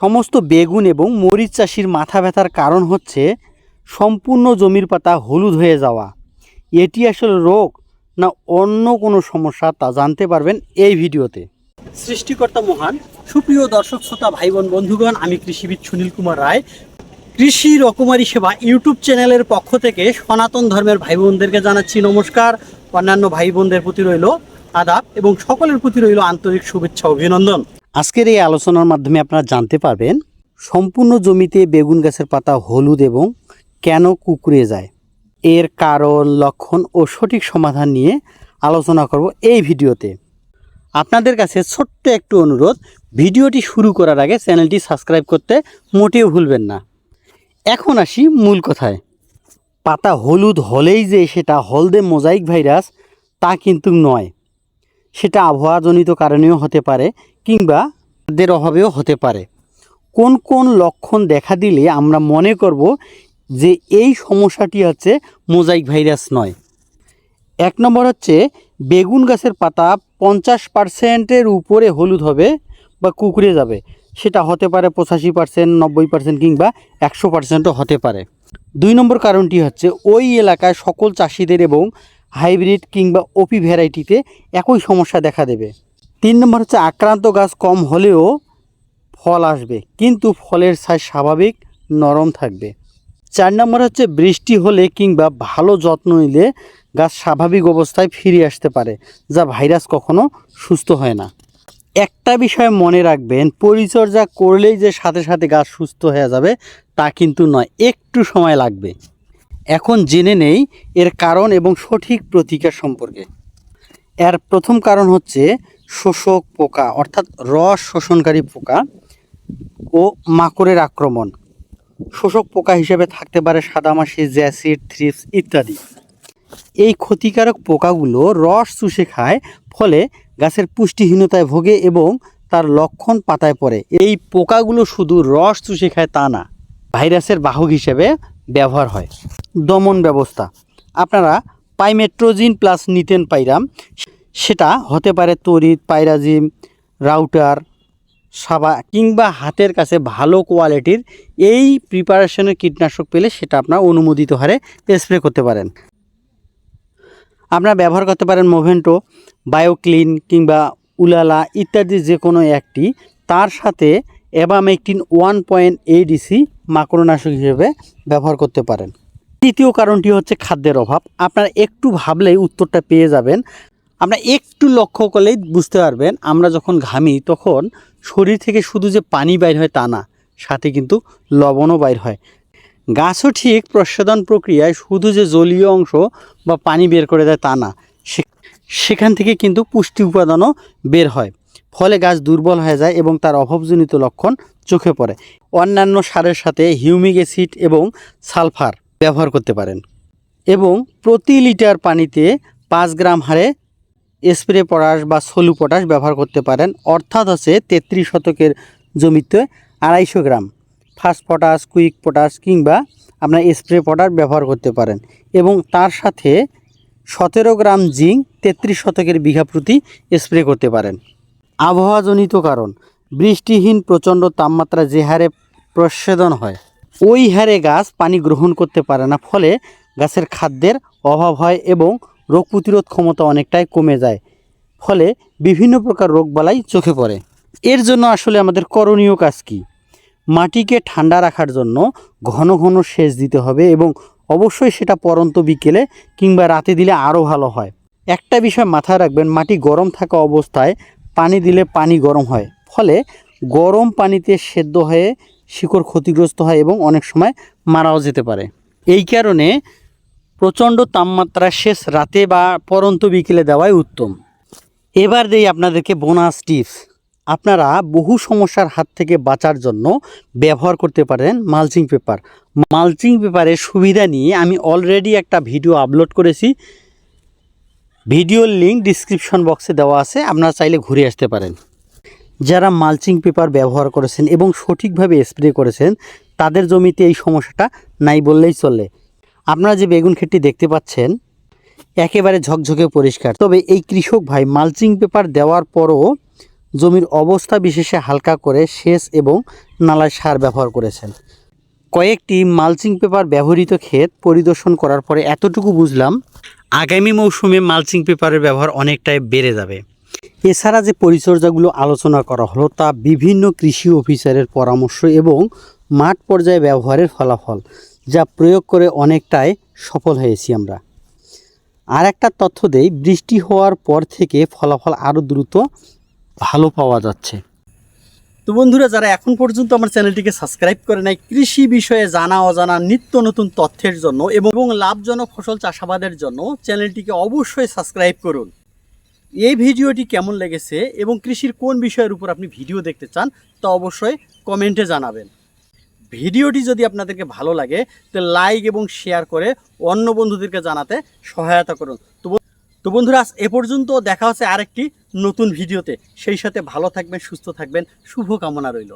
সমস্ত বেগুন এবং মরিচ চাষির মাথা ব্যথার কারণ হচ্ছে সম্পূর্ণ জমির পাতা হলুদ হয়ে যাওয়া। এটি আসলে রোগ না অন্য কোনো সমস্যা তা জানতে পারবেন এই ভিডিওতে। সৃষ্টিকর্তা মহান, সুপ্রিয় দর্শক, শ্রোতা ভাই বোন বন্ধুগণ, আমি কৃষিবিদ সুনীল কুমার রায়। কৃষি রকমারি সেবা ইউটিউব চ্যানেলের পক্ষ থেকে সনাতন ধর্মের ভাই বোনদেরকে জানাচ্ছি নমস্কার। অন্যান্য ভাই বোনদের প্রতি রইল আদাব এবং সকলের প্রতি রইল আন্তরিক শুভেচ্ছা, অভিনন্দন। আজকের এই আলোচনার মাধ্যমে আপনারা জানতে পারবেন, সম্পূর্ণ জমিতে বেগুন গাছের পাতা হলুদ এবং কেন কুকুরে যায়। এর কারণ, লক্ষণ ও সঠিক সমাধান নিয়ে আলোচনা করব এই ভিডিওতে। আপনাদের কাছে ছোট্ট একটু অনুরোধ, ভিডিওটি শুরু করার আগে চ্যানেলটি সাবস্ক্রাইব করতে মোটেও ভুলবেন না। এখন আসি মূল কথায়। পাতা হলুদ হলেই যে সেটা হলদে মোজাইক ভাইরাস, তা কিন্তু নয়। সেটা আবহাওয়াজনিত কারণেও হতে পারে কিংবা খাদ্যের অভাবেও হতে পারে। কোন কোন লক্ষণ দেখা দিলে আমরা মনে করব যে এই সমস্যাটি হচ্ছে মোজাইক ভাইরাস নয়। এক নম্বর হচ্ছে বেগুন গাছের পাতা পঞ্চাশ পার্সেন্টের উপরে হলুদ হবে বা কুকুরে যাবে। সেটা হতে পারে পঁচাশি পার্সেন্ট, নব্বই পার্সেন্ট কিংবা একশো পার্সেন্টও হতে পারে। দুই নম্বর কারণটি হচ্ছে ওই এলাকায় সকল চাষিদের এবং হাইব্রিড কিংবা ওপি ভ্যারাইটিতে একই সমস্যা দেখা দেবে। তিন নম্বর হচ্ছে আক্রান্ত গাছ কম হলেও ফল আসবে, কিন্তু ফলের সাইজ স্বাভাবিক নরম থাকবে। চার নম্বর হচ্ছে বৃষ্টি হলে কিংবা ভালো যত্ন নিলে গাছ স্বাভাবিক অবস্থায় ফিরে আসতে পারে, যা ভাইরাস কখনো সুস্থ হয় না। একটা বিষয় মনে রাখবেন, পরিচর্যা করলেই যে সাথে সাথে গাছ সুস্থ হয়ে যাবে, তা কিন্তু নয়, একটু সময় লাগবে। এখন জেনে নেই এর কারণ এবং সঠিক প্রতিকার সম্পর্কে। এর প্রথম কারণ হচ্ছে শোষক পোকা, অর্থাৎ রস শোষণকারী পোকা ও মাকড়ের আক্রমণ। শোষক পোকা হিসেবে থাকতে পারে সাদামাছি জ্যাসিড, থ্রিপস ইত্যাদি। এই ক্ষতিকারক পোকাগুলো রস চুষে খায়, ফলে গাছের পুষ্টিহীনতায় ভোগে এবং তার লক্ষণ পাতায় পড়ে। এই পোকাগুলো শুধু রস চুষে খায় তা না, ভাইরাসের বাহক হিসেবে ব্যবহার হয়। দমন ব্যবস্থা। আপনারা পাইমেট্রোজিন প্লাস নিতেন পাইরাম। সেটা হতে পারে তড়িৎ, পাইরাজিম, রাউটার, সাবা কিংবা হাতের কাছে ভালো কোয়ালিটির এই প্রিপারেশনের কীটনাশক পেলে সেটা আপনার অনুমোদিত হারে স্প্রে করতে পারেন। আপনারা ব্যবহার করতে পারেন মোভেন্টো বায়োক্লিন কিংবা উলালা ইত্যাদি যে কোনো একটি। তার সাথে অ্যাবামেকটিন ওয়ান পয়েন্ট এইডিসি মাকড়নাশক হিসেবে ব্যবহার করতে পারেন। তৃতীয় কারণটি হচ্ছে খাদ্যের অভাব। আপনারা একটু ভাবলেই উত্তরটা পেয়ে যাবেন। আমরা একটু লক্ষ্য করলেই বুঝতে পারবেন, আমরা যখন ঘামি তখন শরীর থেকে শুধু যে পানি বাইর হয় তা না, সাথে কিন্তু লবণও বাইর হয়। গাছও ঠিক প্রসাদন প্রক্রিয়ায় শুধু যে জলীয় অংশ বা পানি বের করে দেয় তা না সেখান থেকে কিন্তু পুষ্টি উপাদানও বের হয়। ফলে গাছ দুর্বল হয়ে যায় এবং তার অভাবজনিত লক্ষণ চোখে পড়ে। অন্যান্য সারের সাথে হিউমিক অ্যাসিড এবং সালফার ব্যবহার করতে পারেন। এবং প্রতি লিটার পানিতে পাঁচ গ্রাম হারে স্প্রে পটাশ বা সলু পটাশ ব্যবহার করতে পারেন। অর্থাৎ হচ্ছে তেত্রিশ শতকের জমিতে আড়াইশো gram. First potash, quick potash কিংবা আপনার স্প্রে পটাশ ব্যবহার করতে পারেন। এবং তার সাথে সতেরো গ্রাম জিঙ্ক তেত্রিশ শতকের বিঘা প্রতি স্প্রে করতে পারেন। আবহাওয়াজনিত কারণ। বৃষ্টিহীন প্রচণ্ড তাপমাত্রা যে হারে প্রচ্ছেদন হয়, ওই হারে গাছ পানি গ্রহণ করতে পারে না। ফলে গাছের খাদ্যের অভাব হয় এবং রোগ প্রতিরোধ ক্ষমতা অনেকটাই কমে যায়, ফলে বিভিন্ন প্রকার রোগবালাই চোখে পড়ে। এর জন্য আসলে আমাদের করণীয় কাজ কী? মাটিকে ঠান্ডা রাখার জন্য ঘন ঘন সেচ দিতে হবে এবং অবশ্যই সেটা পরন্ত বিকেলে কিংবা রাতে দিলে আরও ভালো হয়। একটা বিষয় মাথায় রাখবেন, মাটি গরম থাকা অবস্থায় পানি দিলে পানি গরম হয়, ফলে গরম পানিতে সেদ্ধ হয়ে শিকড় ক্ষতিগ্রস্ত হয় এবং অনেক সময় মারাও যেতে পারে। এই কারণে প্রচণ্ড তাপমাত্রা শেষ রাতে বা পরন্ত বিকেলে দেওয়াই উত্তম। এবার দেই আপনাদেরকে বোনাস টিপস। আপনারা বহু সমস্যার হাত থেকে বাঁচার জন্য ব্যবহার করতে পারেন মালচিং পেপার। মালচিং পেপারের সুবিধা নিয়ে আমি অলরেডি একটা ভিডিও আপলোড করেছি। ভিডিওর লিঙ্ক ডিসক্রিপশন বক্সে দেওয়া আছে, আপনারা চাইলে ঘুরে আসতে পারেন। যারা মালচিং পেপার ব্যবহার করেছেন এবং সঠিকভাবে স্প্রে করেছেন, তাদের জমিতে এই সমস্যাটা নাই বললেই চলে। আপনারা যে বেগুন ক্ষেতটি দেখতে পাচ্ছেন, একেবারে ঝকঝকে পরিষ্কার। তবে এই কৃষক ভাই মালচিং পেপার দেওয়ার পরও জমির অবস্থা বিশেষে হালকা করে সেচ এবং নালায় সার ব্যবহার করেছেন। কয়েকটি মালচিং পেপার ব্যবহৃত ক্ষেত পরিদর্শন করার পরে এতটুকু বুঝলাম, আগামী মৌসুমে মালচিং পেপারের ব্যবহার অনেকটাই বেড়ে যাবে। এছাড়া যে পরিচর্যাগুলো আলোচনা করা হলো তা বিভিন্ন কৃষি অফিসারের পরামর্শ এবং মাঠ পর্যায়ে ব্যবহারের ফলাফল। যা প্রয়োগ করে অনেকটাই সফল হয়েছি আমরা। আর একটা তথ্য দেই, বৃষ্টি হওয়ার পর থেকে ফলাফল আরও দ্রুত ভালো পাওয়া যাচ্ছে। তো বন্ধুরা, যারা এখন পর্যন্ত আমার চ্যানেলটিকে সাবস্ক্রাইব করে নাই, কৃষি বিষয়ে জানা, অজানা, নিত্য নতুন তথ্যের জন্য এবং লাভজনক ফসল চাষাবাদের জন্য চ্যানেলটিকে অবশ্যই সাবস্ক্রাইব করুন। এই ভিডিওটি কেমন লেগেছে এবং কৃষির কোন বিষয়ের উপর আপনি ভিডিও দেখতে চান তা অবশ্যই কমেন্টে জানাবেন। ভিডিওটি যদি আপনাদেরকে ভালো লাগে, তো লাইক এবং শেয়ার করে অন্য বন্ধুদেরকে জানাতে সহায়তা করুন। তো তো বন্ধুরা, আজ এ পর্যন্ত দেখা হচ্ছে আরেকটি নতুন ভিডিওতে। সেই সাথে ভালো থাকবেন, সুস্থ থাকবেন শুভ কামনা রইল।